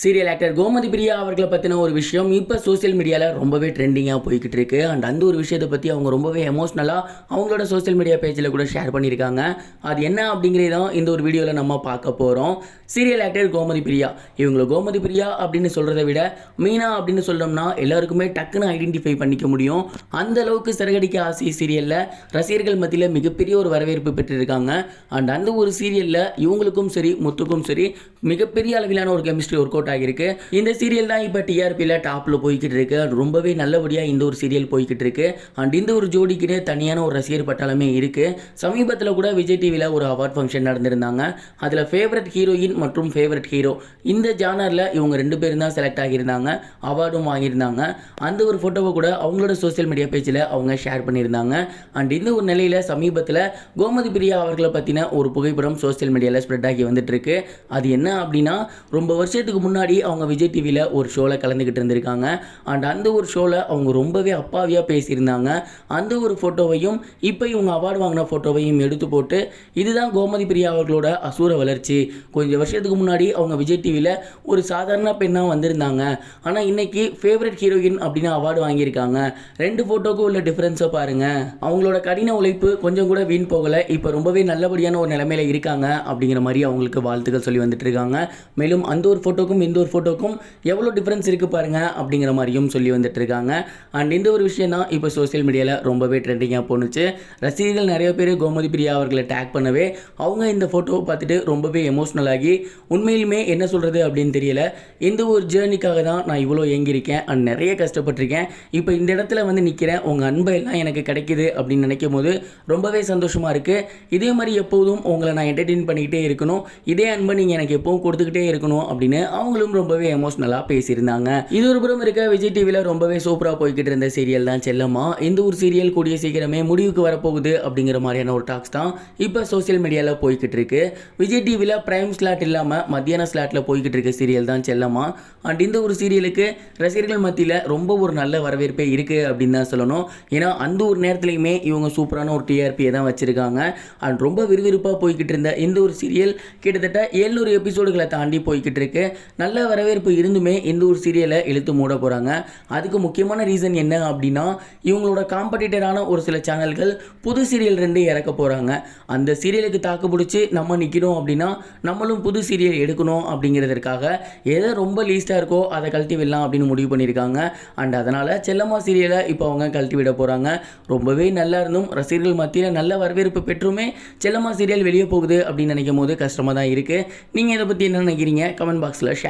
Serial actor Gomathi Priya அவர்களை பற்றின ஒரு விஷயம். இப்போ சோஷியல் மீடியாவில் ரொம்பவே ட்ரெண்டிங்காக போய்கிட்டு இருக்கு அண்ட் அந்த ஒரு விஷயத்தை பற்றி அவங்க ரொம்பவே எமோஷ்னலாக அவங்களோட சோஷியல் மீடியா பேஜில் கூட ஷேர் பண்ணியிருக்காங்க. அது என்ன அப்படிங்கிறதும் இந்த ஒரு வீடியோவில் நம்ம பார்க்க போகிறோம் சீரியல் ஆக்டர் கோமதி பிரியா. இவங்களை கோமதி பிரியா அப்படின்னு சொல்கிறத விட மீனா அப்படின்னு சொல்லணும்னா எல்லாருக்குமே டக்குன்னு ஐடென்டிஃபை பண்ணிக்க முடியும். அந்த அளவுக்கு சிறகடிக்க ஆசை சீரியலில் ரசிகர்கள் மத்தியில் மிகப்பெரிய ஒரு வரவேற்பு பெற்றிருக்காங்க. அண்ட் அந்த ஒரு சீரியலில் இவங்களுக்கும் சரி முத்துக்கும் சரி மிகப்பெரிய அளவிலான ஒரு கெமிஸ்ட்ரி ஒர்க் அவுட் ஆகியிருக்கு. இந்த சீரியல் தான் இப்போ டிஆர்பியில் டாப்பில் போய்கிட்டு இருக்கு. அது ரொம்பவே நல்லபடியாக இந்த ஒரு சீரியல் போய்கிட்டு இருக்கு. அண்ட் இந்த ஒரு ஜோடிக்குன்னு தனியான ஒரு ரசிகர் பட்டாளமே இருக்கு. சமீபத்தில் கூட விஜய் டிவியில் ஒரு அவார்ட் ஃபங்க்ஷன் நடந்திருந்தாங்க. அதில் ஃபேவரட் ஹீரோயின் மற்றும் ஃபேவரட் ஹீரோ இந்த ஜானரில் இவங்க ரெண்டு பேரும் தான் செலக்ட் ஆகியிருந்தாங்க. அவார்டும் வாங்கியிருந்தாங்க. அந்த ஒரு ஃபோட்டோவை கூட அவங்களோட சோஷியல் மீடியா பேஜில் அவங்க ஷேர் பண்ணியிருந்தாங்க. அண்ட் இந்த ஒரு நிலையில் சமீபத்தில் கோமதி பிரியா அவர்களை பற்றின ஒரு புகைப்படம் சோஷியல் மீடியாவில் ஸ்ப்ரெட் ஆகி வந்துட்டு இருக்கு. அது என்ன அப்படின்னா ரொம்ப வருஷத்துக்கு முன்னாடி முன்னாடி அவங்க விஜய் டிவியில் ஒரு ஷோவில் கலந்துக்கிட்டு இருந்திருக்காங்க. அண்ட் அந்த ஒரு ஷோவில் அவங்க ரொம்பவே அப்பாவியாக பேசியிருந்தாங்க. அந்த ஒரு ஃபோட்டோவையும் இப்போ இவங்க அவார்டு வாங்கின ஃபோட்டோவையும் எடுத்து போட்டு இதுதான் கோமதி பிரியா அவர்களோட அசூர வளர்ச்சி. கொஞ்சம் வருஷத்துக்கு முன்னாடி அவங்க விஜய் டிவியில் ஒரு சாதாரண பெண்ணாக வந்திருந்தாங்க. ஆனால் இன்றைக்கி ஃபேவரட் ஹீரோயின் அப்படின்னு அவார்டு வாங்கியிருக்காங்க. ரெண்டு ஃபோட்டோக்கும் உள்ள டிஃப்ரென்ஸை பாருங்கள் அவங்களோட கடின உழைப்பு கொஞ்சம் கூட வீண் போகலை. இப்போ ரொம்பவே நல்லபடியான ஒரு நிலைமையில் இருக்காங்க அப்படிங்கிற மாதிரி அவங்களுக்கு வாழ்த்துக்கள் சொல்லி வந்துட்டு இருக்காங்க. மேலும் அந்த ஒரு ஃபோட்டோக்கும் இந்த ஒரு ஃபோட்டோக்கும் எவ்வளோ டிஃப்ரென்ஸ் இருக்குது பாருங்க அப்படிங்கிற மாதிரியும் சொல்லி வந்துட்டு இருக்காங்க அண்ட் இந்த ஒரு விஷயம் தான் இப்போ சோஷியல் மீடியாவில் ரொம்பவே ட்ரெண்டிங்காக போணுச்சு. ரசிகர்கள் நிறைய பேர் கோமதி பிரியா அவர்களை டேக் பண்ணவே அவங்க இந்த ஃபோட்டோவை பார்த்துட்டு ரொம்பவே எமோஷ்னல் ஆகி உண்மையிலுமே என்ன சொல்கிறது அப்படின்னு தெரியல. இந்த ஒரு ஜேர்னிக்காக தான் நான் இவ்வளோ ஏங்கியிருக்கேன் அண்ட் நிறைய கஷ்டப்பட்டிருக்கேன். இப்போ இந்த இடத்துல வந்து நிற்கிறேன் உங்கள் அன்பை எல்லாம் எனக்கு கிடைக்கிது அப்படின்னு நினைக்கும் போது ரொம்பவே சந்தோஷமாக இருக்குது இதே மாதிரி எப்போதும் உங்களை நான் என்டர்டெயின் பண்ணிக்கிட்டே இருக்கணும். இதே அன்பை நீங்கள் எனக்கு எப்பவும் கொடுத்துக்கிட்டே இருக்கணும் அப்படின்னு அவங்க அவங்களும் ரொம்பவே எமோஷ்னலாக பேசியிருந்தாங்க. இது ஒரு புறம் இருக்க விஜய் டிவியில் ரொம்பவே சூப்பராக போய்கிட்டு இருந்த சீரியல் தான் செல்லம்மா. இந்த ஒரு சீரியல் கூடிய சீக்கிரமே முடிவுக்கு வரப்போகுது அப்படிங்கிற மாதிரியான ஒரு டாக்ஸ் தான் இப்போ சோஷியல் மீடியாவில் போய்கிட்டு இருக்கு. விஜய் டிவியில் பிரைம் ஸ்லாட் இல்லாமல் மத்தியான ஸ்லாட்டில் போய்கிட்டு இருக்க சீரியல் தான் செல்லம்மா. அண்ட் இந்த ஒரு சீரியலுக்கு ரசிகர்கள் மத்தியில் ரொம்ப ஒரு நல்ல வரவேற்பே இருக்குது அப்படின்னு தான் சொல்லணும். ஏன்னா அந்த ஒரு நேரத்துலையுமே இவங்க சூப்பரான ஒரு டிஆர்பியை தான் வச்சுருக்காங்க. அண்ட் ரொம்ப விறுவிறுப்பாக போய்கிட்டு இருந்த இந்த ஒரு சீரியல் கிட்டத்தட்ட ஏழ்நூறு எபிசோடுகளை தாண்டி போய்கிட்டு இருக்கு. நல்ல வரவேற்பு இருந்துமே இந்த ஒரு சீரியலை இழுத்து மூட போகிறாங்க அதுக்கு முக்கியமான ரீசன் என்ன அப்படின்னா இவங்களோட காம்படிட்டரான ஒரு சில சேனல்கள் புது சீரியல் ரெண்டு இறக்க போகிறாங்க அந்த சீரியலுக்கு தாக்கு பிடிச்சி நம்ம நிற்கிறோம் அப்படின்னா நம்மளும் புது சீரியல் எடுக்கணும் அப்படிங்கிறதுக்காக எதை ரொம்ப லீஸ்ட்டாக இருக்கோ அதை கழட்டி விடலாம் அப்படின்னு முடிவு பண்ணியிருக்காங்க. அண்ட் அதனால் செல்லம்மா சீரியலை இப்போ அவங்க கழட்டி விட போகிறாங்க ரொம்பவே நல்லா இருந்தும் ரசிகர்கள் மத்தியில் நல்ல வரவேற்பு பெற்றுமே செல்லம்மா சீரியல் வெளியே போகுது அப்படின்னு நினைக்கும் போது கஷ்டமாக தான் இருக்குது நீங்கள் இதை பற்றி என்ன நினைக்கிறீங்க? கமெண்ட் பாக்ஸில் ஷேர்